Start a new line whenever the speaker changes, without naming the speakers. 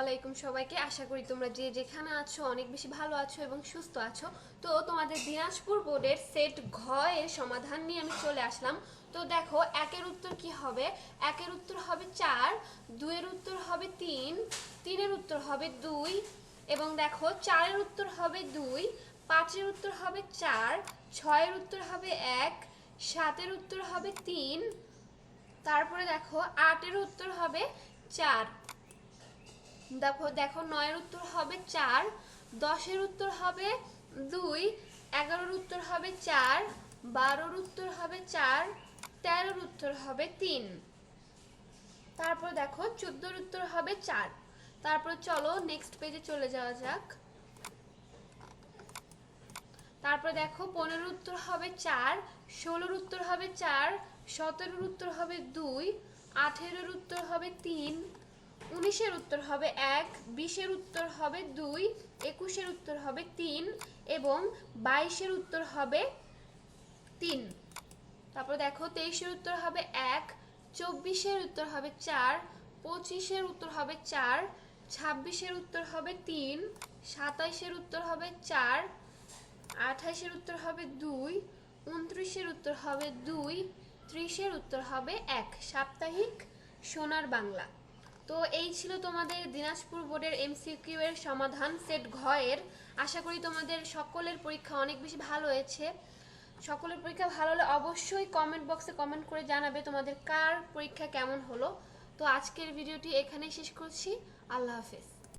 আলাইকুম সবাইকে। আশা করি তোমরা যে যেখানে আছো অনেক বেশি ভালো আছো এবং সুস্থ আছো। তো তোমাদের দিনাজপুর বোর্ডের সেট ঘ এর সমাধান নিয়ে আমি চলে আসলাম। তো দেখো, একের উত্তর কি হবে? একের উত্তর হবে চার, দুইয়ের উত্তর হবে তিন, তিনের উত্তর হবে দুই এবং দেখো, চারের উত্তর হবে দুই, পাঁচের উত্তর হবে চার, ছয়ের উত্তর হবে এক, সাতের উত্তর হবে তিন, তারপরে দেখো, আটের উত্তর হবে চার। দেখো দেখো নয়ের উত্তর হবে চার দশের উত্তর হবে দুই এগারোর উত্তর হবে চার বারোর উত্তর হবে চার তেরোর উত্তর হবে তিন তারপর দেখো চোদ্দোর উত্তর হবে চার তারপর চলো নেক্সট পেজে চলে যাওয়া যাক তারপর দেখো পনেরোর উত্তর হবে চার ষোলোর উত্তর হবে চার সতেরোর উত্তর হবে দুই আঠেরোর উত্তর হবে তিন উনিশের উত্তর হবে এক বিশের উত্তর হবে দুই একুশের উত্তর হবে তিন এবং বাইশের উত্তর হবে তিন তারপর দেখো তেইশের উত্তর হবে এক চব্বিশের উত্তর হবে চার পঁচিশের উত্তর হবে চার ছাব্বিশের উত্তর হবে তিন সাতাইশের উত্তর হবে চার আঠাইশের উত্তর হবে দুই উনত্রিশের উত্তর হবে দুই ত্রিশের উত্তর হবে এক সাপ্তাহিক সোনার বাংলা তো এই ছিল তোমাদের দিনাজপুর বোর্ডের এমসিকিউ এর সমাধান সেট ঘ এর। আশা করি তোমাদের সকলের পরীক্ষা অনেক বেশি ভালো হয়েছে। সকলের পরীক্ষা ভালো হলে অবশ্যই কমেন্ট বক্সে কমেন্ট করে জানাবে তোমাদের কার পরীক্ষা কেমন হলো। তো আজকের ভিডিওটি এখানেই শেষ করছি। আল্লাহ হাফেজ।